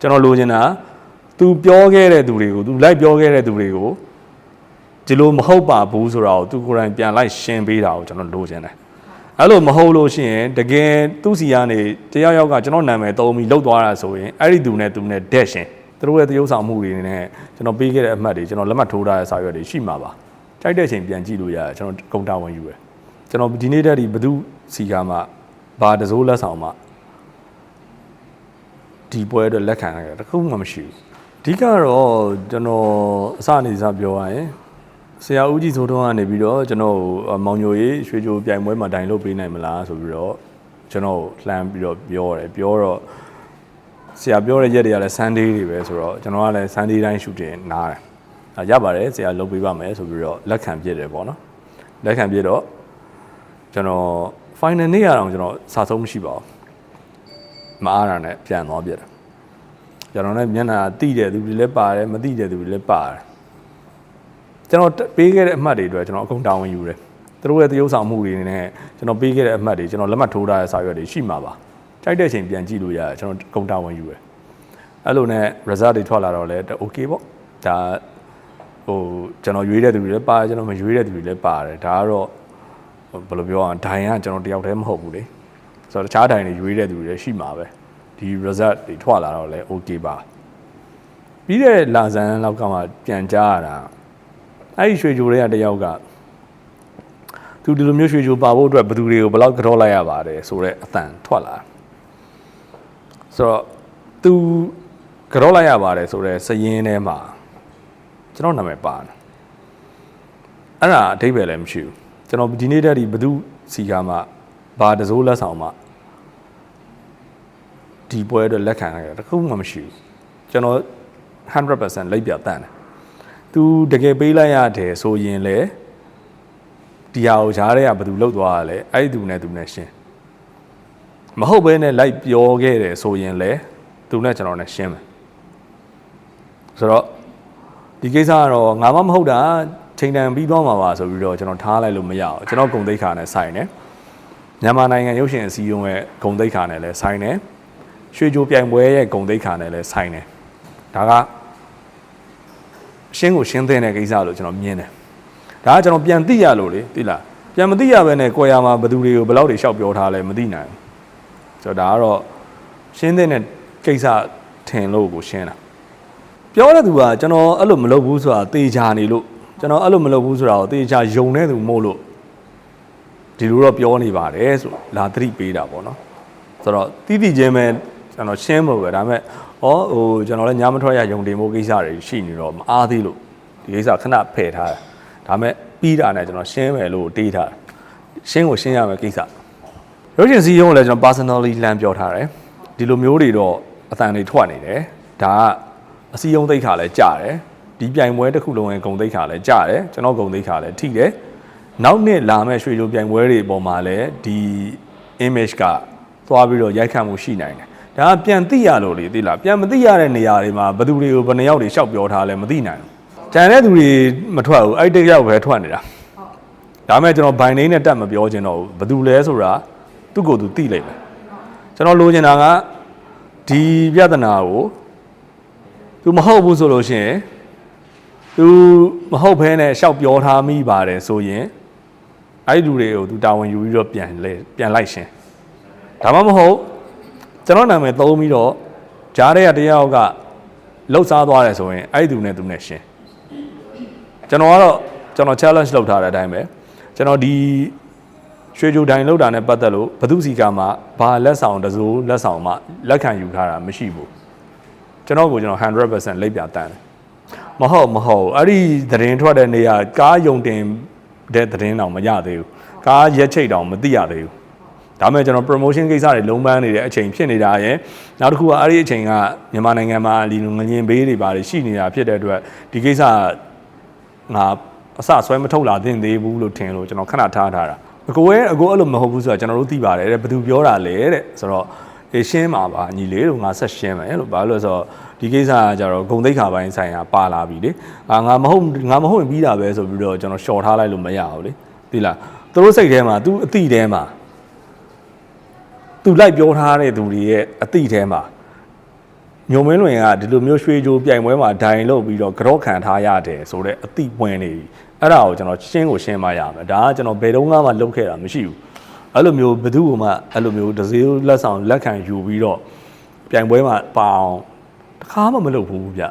ကျွန်တော်လိုချင်တာသူပြောခဲ့တဲ့သူတွေကိုသူလိုက်ပြောခဲ့တဲ့သူတွေကိုဒီလိုမဟုတ်ပါဘူးဆိုတာကိုသူကိုယ်တိုင်ပြန်လိုက်ရှင်းပေးတာကိုကျွန်တော်လိုချင်တယ်အဲ့လိုမဟုတ်လို့ရှိရင်တကယ်သူ့စီကနေတယောက်ယောက်ကကျွန်တော်နာမည်သုံးပြီးလှုပ်သွားတာဆိုရင်အဲ့ဒီသူနဲ့သူနဲ့ဒက်ရှင်သူတို့ရဲ့တရုပ်ဆောင်မှုတွေနဲ့ကျွန်တော်ပေးခဲ့တဲ့အမှတ်တွေကျွန်တော်လက်မှတ်ထိုးထားတဲ့စာရွက်တွေရှိမှာပါကြိုက်တဲ့အချိန်ပြန်ကြည့်လို့ရတယ်ကျွန်တော်ကုန်တာဝင်ယူရယ်ကျွန်တော်ဒီနေ့တက်ဒီဘသူစီကမှဘာတစိုးလက်ဆောင်မှ ဒီပွဲအတွက်လက်ခံရတာတခုမှမရှိဘူးအဓိကတော့ကျွန်တော်အစအနေစပြောရရင်ဆရာဦးကြီးစိုးတော့ကနေပြီးတော့ကျွန်တော်ကိုမောင်ညိုရေးရွှေချိုပြိုင်ပွဲမှာတိုင်လို့ပေးနိုင်မလားဆိုပြီးတော့ကျွန်တော်လှမ်းပြီးတော့ပြောတယ်ပြောတော့ဆရာပြောတဲ့ရက်တွေကလည်း Sunday တွေပဲဆိုတော့ကျွန်တော်ကလည်း Sunday တိုင်းရှူတင်နားတယ်အဲရပါတယ်ဆရာလုပ်ပေးပါမယ်ဆိုပြီးတော့လက်ခံပြစ်တယ်ပေါ့နော်လက်ခံပြစ်တော့ကျွန်တော် final နေ့ရအောင်ကျွန်တော်စာဆုံးမရှိပါဘူး မအားတာနဲ့ပြန်သွားပြစ်တယ်ကျွန်တော်လည်းမျက်နှာတိတဲ့သူတွေလည်းပါတယ်မတိတဲ့သူတွေလည်းပါတယ်ကျွန်တော်ပေးခဲ့တဲ့အမှတ်တွေအတွက်ကျွန်တော်အကုန်တာဝန်ယူတယ်သူတို့ရဲ့သရုပ်ဆောင်မှုတွေနဲ့ကျွန်တော်ပေးခဲ့တဲ့အမှတ်တွေကျွန်တော်လက်မှတ်ထိုးထားတဲ့စာရွက်တွေရှိမှာပါကြိုက်တဲ့အချိန်ပြန်ကြည့်လို့ရတယ်ကျွန်တော်အကုန်တာဝန်ယူတယ်အဲ့လိုနဲ့ result တွေထွက်လာတော့လည်း okay ပေါ့ဒါဟိုကျွန်တော်ရွေးတဲ့သူတွေလည်းပါတယ်ကျွန်တော်မရွေးတဲ့သူတွေလည်းပါတယ်ဒါကတော့ဘယ်လိုပြောအောင်ဒိုင်ကကျွန်တော်တယောက်တည်းမဟုတ်ဘူးလေ ဆိုတော့တခြားဒိုင်တွေရွေးတဲ့သူတွေလည်းရှိမှာပဲဒီ result တွေထွက်လာတော့လည်း okay ပါပြီးတဲ့လာဇန်လောက်ကမှပြန်ကြားရတာအဲ့ဒီရွှေကြိုတွေကတယောက်ကသူဒီလိုမျိုးရွှေကြိုပါဖို့အတွက်ဘယ်သူတွေကိုဘယ်လောက်ကြောလိုက်ရပါတယ်ဆိုတော့အတန်ထွက်လာဆိုတော့သူကြောလိုက်ရပါတယ်ဆိုတော့စရင်ထဲမှာကျွန်တော်နာမည်ပါတယ်အဲ့ဒါအဓိပ္ပာယ်လည်းမရှိဘူးကျွန်တော်ဒီနေ့တည်းဒီဘသူစီကမှ ဘာတစိုးလက်ဆောင်မှဒီပွဲအတွက်လက်ခံရတာတခုမှမရှိဘူးကျွန်တော်100%လိုက်ပြတန်းတယ်သူတကယ်ပေးလိုက်ရတယ်ဆိုရင်လေဒီဟာကိုရားတဲ့ကဘယ်သူလောက်သွားရလဲအဲ့ဒီသူနဲ့သူနဲ့ရှင်းမဟုတ်ဘဲနဲ့လိုက်ပြောခဲ့တယ်ဆိုရင်လေသူနဲ့ကျွန်တော်နဲ့ရှင်းမယ်ဆိုတော့ဒီကိစ္စကတော့ငါမှမဟုတ်တာချိန်တန်ပြီးသွားမှာပါဆိုပြီးတော့ကျွန်တော်ထားလိုက်လို့မရအောင်ကျွန်တော်ဂုံတိတ်ခါနဲ့ဆိုင်တယ် မြန်မာနိုင်ငံရုပ်ရှင်အစည်းအရုံးရဲ့ဂုံတိတ်ခါနဲ့လည်းဆိုင်တယ်ရွှေကြိုပြိုင်ပွဲရဲ့ဂုံတိတ်ခါနဲ့လည်းဆိုင်တယ်ဒါကရှင်းကိုရှင်းတဲ့ကိစ္စလို့ကျွန်တော်မြင်တယ်ဒါကကျွန်တော်ပြန်သိရလို့လေသိလားပြန်မသိရဘဲနဲ့ကိုယ်ရမှာဘယ်သူတွေကိုဘယ်လောက်တွေရှောက်ပြောထားလဲမသိနိုင်ဘူးဆိုတော့ဒါကတော့ရှင်းတဲ့ကိစ္စထင်လို့ကိုရှင်းတာပြောတဲ့သူကကျွန်တော်အဲ့လိုမလုပ်ဘူးဆိုတာတေချာနေလို့ကျွန်တော်အဲ့လိုမလုပ်ဘူးဆိုတာကိုတေချာယုံတဲ့သူမို့လို့ ဒီလိုတော့ပြောနေပါတယ်ဆိုလာသတိပေးတာပေါ့နော်ဆိုတော့တီးတီချင်းပဲကျွန်တော်ရှင်းဖို့ပဲဒါပေမဲ့ဩဟိုကျွန်တော်လည်းညမထွက်ရယုံတင်ဖို့ကိစ္စတွေရှိနေတော့မအားသေးလို့ဒီကိစ္စခဏဖယ်ထားတယ်ဒါပေမဲ့ပြီးတာနဲ့ကျွန်တော်ရှင်းမယ်လို့တေးထားတယ်ရှင်းကိုရှင်းရမယ်ကိစ္စရုပ်ရှင်စီးရုံးကိုလည်းကျွန်တော် personally လမ်းပြောထားတယ်ဒီလိုမျိုးတွေတော့အတန်တွေထွက်နေတယ်ဒါကအစည်းအုံသိက္ခာလည်းကြတယ်ဒီပြိုင်ပွဲတစ်ခုလုံးရဲ့ဂုံသိက္ခာလည်းကြတယ်ကျွန်တော်ဂုံသိက္ခာလည်းထိတယ် နောက်နှစ်လာမဲ့ရွှေချိုပြိုင်ပွဲတွေပေါ်မှာလည်းဒီ image ကသွားပြီးတော့ရိုက်ခတ်မှုရှိနိုင်တယ်။ဒါကပြန်သိရလို့လေသိလားပြန်မသိရတဲ့နေရာတွေမှာဘယ်သူတွေကိုဘယ်နှယောက်တွေရှောက်ပြောထားလဲမသိနိုင်ဘူး။ကြံတဲ့သူတွေမထွက်ဘူးအဲ့ဒီတစ်ယောက်ပဲထွက်နေတာ။ဒါမဲ့ကျွန်တော်ဘိုင်နေနဲ့တက်မပြောချင်တော့ဘူးဘယ်သူလဲဆိုတာသူ့ကိုယ်သူသိလိုက်မယ်။ကျွန်တော်လိုချင်တာကဒီပြဿနာကိုသူမဟုတ်ဘူးဆိုလို့ရှိရင်သူမဟုတ်ဘဲနဲ့ရှောက်ပြောထားမိပါတယ်ဆိုရင် အဲ့ဒီလူတွေကိုသူတာဝန်ယူပြီးတော့ပြန်လဲပြန်လိုက်ရှင်ဒါမှမဟုတ်ကျွန်တော်နာမည်သုံးပြီးတော့ကြားတဲ့ကတယောက်ကလှုပ်ရှားသွားတယ်ဆိုရင်အဲ့ဒီသူနဲ့သူနဲ့ရှင်းကျွန်တော်ကတော့ကျွန်တော် challenge လုပ်ထားတဲ့အတိုင်းပဲကျွန်တော်ဒီရွှေကြိုတိုင်းလောက်တာနဲ့ပတ်သက်လို့ဘသူစီကမှဘာလက်ဆောင်တစိုးလက်ဆောင်မှလက်ခံယူထားတာမရှိဘူးကျွန်တော်ကိုကျွန်တော်100%လိပ်ပြတန်းတယ်မဟုတ်မဟုတ်အဲ့ဒီသတင်းထွက်တဲ့နေရာကားယုံတင် တဲ့သတင်းတောင်မရသေးဘူးကားရက်ချိတ်တောင်မသိရသေးဘူးဒါမဲ့ကျွန်တော် promotion ကိစ္စတွေလုံးပန်းနေတဲ့အချိန်ဖြစ်နေတာရယ်နောက်တစ်ခုကအဲ့ဒီအချိန်ကမြန်မာနိုင်ငံမှာဒီလိုငလျင်ဘေးတွေပါတယ်ရှိနေတာဖြစ်တဲ့အတွက်ဒီကိစ္စငါအစဆွဲမထုတ်လာသင့်သေးဘူးလို့ထင်လို့ကျွန်တော်ခဏထားထားတာအကိုရဲ့အကိုအဲ့လိုမဟုတ်ဘူးဆိုတာကျွန်တော်တို့သိပါတယ်တဲ့ဘယ်သူပြောတာလဲတဲ့ဆိုတော့ အေးရှင်းပါပါညီလေးတို့ငါဆက်ရှင်းမယ်လို့ဘာလို့လဲဆိုတော့ဒီကိစ္စကကြတော့ဂုံသိက္ခာပိုင်းဆိုင်ရာပါလာပြီလေအာငါမဟုတ်ငါမဟုတ်ရင်ပြီးတာပဲဆိုပြီးတော့ကျွန်တော်ရှော့ထားလိုက်လို့မရဘူးလေသိလားသူတို့စိတ်ထဲမှာသူအတိထဲမှာသူလိုက်ပြောထားတဲ့သူတွေရဲ့အတိထဲမှာညုံမင်းလွင်ကဒီလိုမျိုးရွှေကြိုးပြိုင်ပွဲမှာဒိုင်လုပ်ပြီးတော့ကြော့ခံထားရတယ်ဆိုတော့အတိပွင့်နေပြီအဲ့ဒါကိုကျွန်တော်ရှင်းကိုရှင်းမရမယ်ဒါကကျွန်တော်ဘယ်တော့မှမလုပ်ခဲ့တာမရှိဘူး အဲ့လိုမျိုးဘယ်သူမှအဲ့လိုမျိုးတစ်စေးလက်ဆောင်လက်ခံယူပြီးတော့ပြိုင်ပွဲမှာပါအောင်တခါမှမလုပ်ဘူးဗျ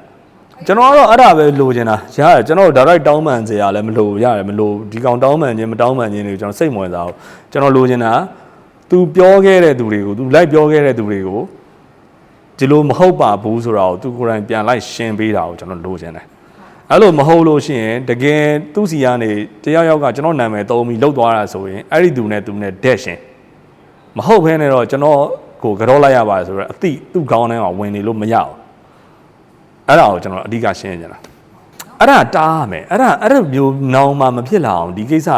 ကျွန်တော်ကတော့အဲ့ဒါပဲလိုချင်တာရတယ်ကျွန်တော်ဒါရိုက်တောင်းပန်စရာလည်းမလိုရတယ်မလိုဒီကောင်တောင်းပန်ခြင်းမတောင်းပန်ခြင်းတွေကျွန်တော်စိတ်မဝင်စားဘူးကျွန်တော်လိုချင်တာ तू ပြောခဲ့တဲ့သူတွေကို तू လိုက်ပြောခဲ့တဲ့သူတွေကိုဒီလိုမဟုတ်ပါဘူးဆိုတာကိုသူကိုယ်တိုင်ပြန်လိုက်ရှင်းပေးတာကိုကျွန်တော်လိုချင်တယ် အဲ့လိုမဟုတ်လို့ရှိရင်တကယ်သူ့စီကနေတယောက်ယောက်ကကျွန်တော်နာမည်သုံးပြီးလောက်သွားတာဆိုရင်အဲ့ဒီသူနဲ့သူနဲ့ဒက်ရှင်မဟုတ်ဘဲနဲ့တော့ကျွန်တော်ကိုကြောလိုက်ရပါတယ်ဆိုတော့အတိသူ့ခေါင်းထဲမှာဝင်နေလို့မရဘူးအဲ့ဒါကိုကျွန်တော်အဓိကရှင်းနေကြတာအဲ့ဒါတားရမယ်အဲ့ဒါအဲ့ဒါမျိုးနောင်မှမဖြစ်လာအောင်ဒီကိစ္စ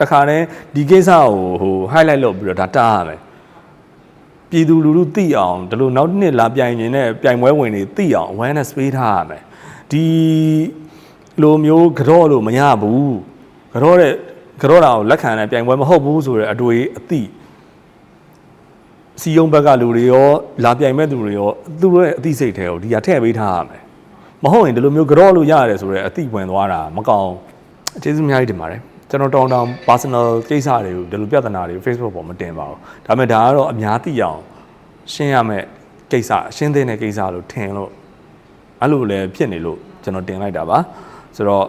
တခါတည်းဒီကိစ္စကိုဟို highlight လုပ်ပြီးတော့ဒါတားရမယ်ပြည်သူလူထုသိအောင်ဒီလိုနောက်တစ်နှစ်လာပြိုင်နေတဲ့ပြိုင်ပွဲဝင်တွေသိအောင် awareness ပေးထားရမယ်ဒီ လိုမျိုးကြော့လို့မရဘူးကြော့တဲ့ကြော့တာကိုလက်ခံတဲ့ပြိုင်ပွဲမဟုတ်ဘူးဆိုတဲ့အတွေ့အသိစီယုံဘက်ကလူတွေရောလာပြိုင်မဲ့သူတွေရောသူတို့ရဲ့အသိစိတ်တွေကိုဒီဟာထည့်ပေးထားရမယ်မဟုတ်ရင်ဒီလိုမျိုးကြော့လို့ရတယ်ဆိုတဲ့အသိဝင်သွားတာမကောင်းကျေးဇူးအများကြီးတင်ပါတယ်ကျွန်တော်တောင်းတောင်း personal ကိစ္စတွေကိုဒီလိုပြဿနာတွေကို Facebook ပေါ်မတင်ပါဘူးဒါပေမဲ့ဒါကတော့အများသိအောင်ရှင်းရမယ့်ကိစ္စရှင်းတဲ့ကိစ္စလို့ထင်လို့အဲ့လိုလည်းဖြစ်နေလို့ကျွန်တော်တင်လိုက်တာပါ ဆိုတော့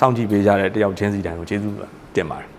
စောင့်ကြည့်ပေးကြတဲ့တယောက်ချင်းစီတိုင်းကိုကျေးဇူးတင်ပါတယ်